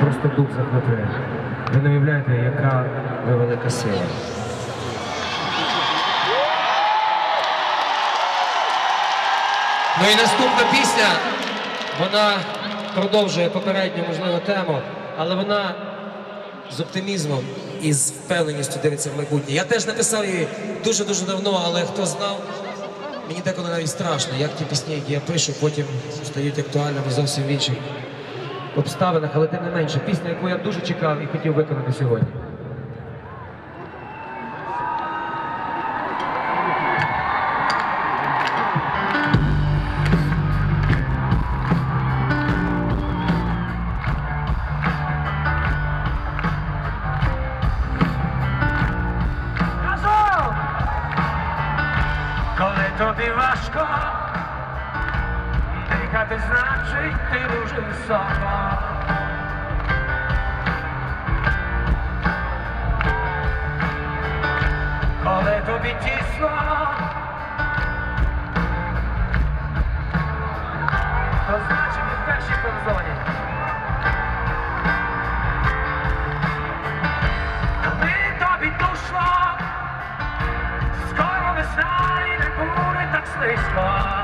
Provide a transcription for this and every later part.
просто дух захоплює. Ви не уявляєте, яка ви велика сила. Ну і наступна пісня, вона продовжує попередню можливо тему, але вона з оптимізмом і з впевненістю дивиться в майбутнє. Я теж написав її дуже-дуже давно, але хто знав, мені деколи навіть страшно, як ті пісні, які я пишу, потім стають актуальними зовсім в інших обставинах, але тим не менше, пісня, яку я дуже чекав і хотів виконати сьогодні. Коли тобі важко, дихати значить ти дуже високо. Коли тобі тісно, то значить в першій. Коли тобі душно, Скоро весна і не буде так слизько.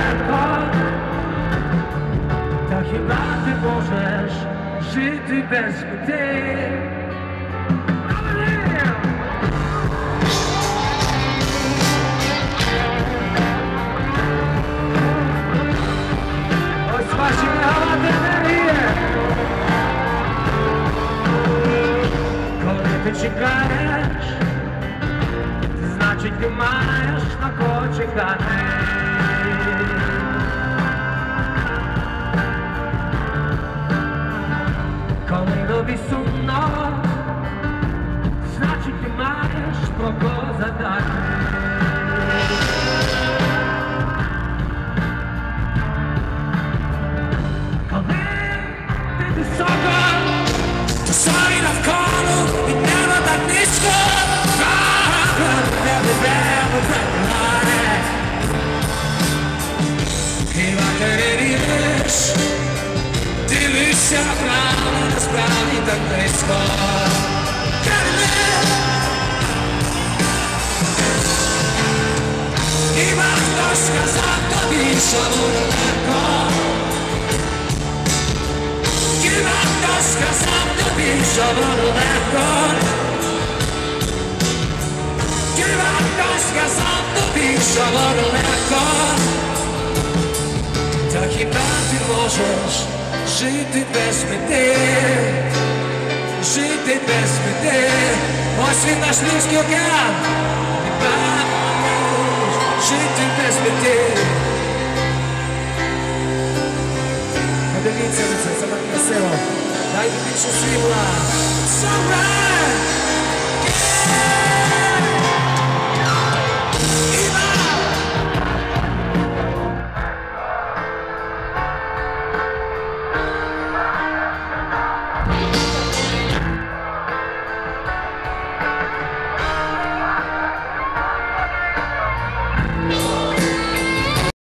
Коли ти чекаєш, значить ти маєш на кого чекати. тобі сумно, значить ти маєш про кого задати. Коли ти високо, То зорі навколо і небо так низько. Небо небо прикладе. Хіба ти не віриш? Дивишся правда, насправді так близько. Хіба хтось сказав тобі, що буде легко? Хіба хтось сказав тобі, що буде легко? Хіба хтось сказав тобі, що буде легко? Та хіба ти можеш Žiti bez me te Žiti me te Moj svet naš ljudski okean Ne pa ne je te bez me te Podelite mi se, se vam veselo Dajte mi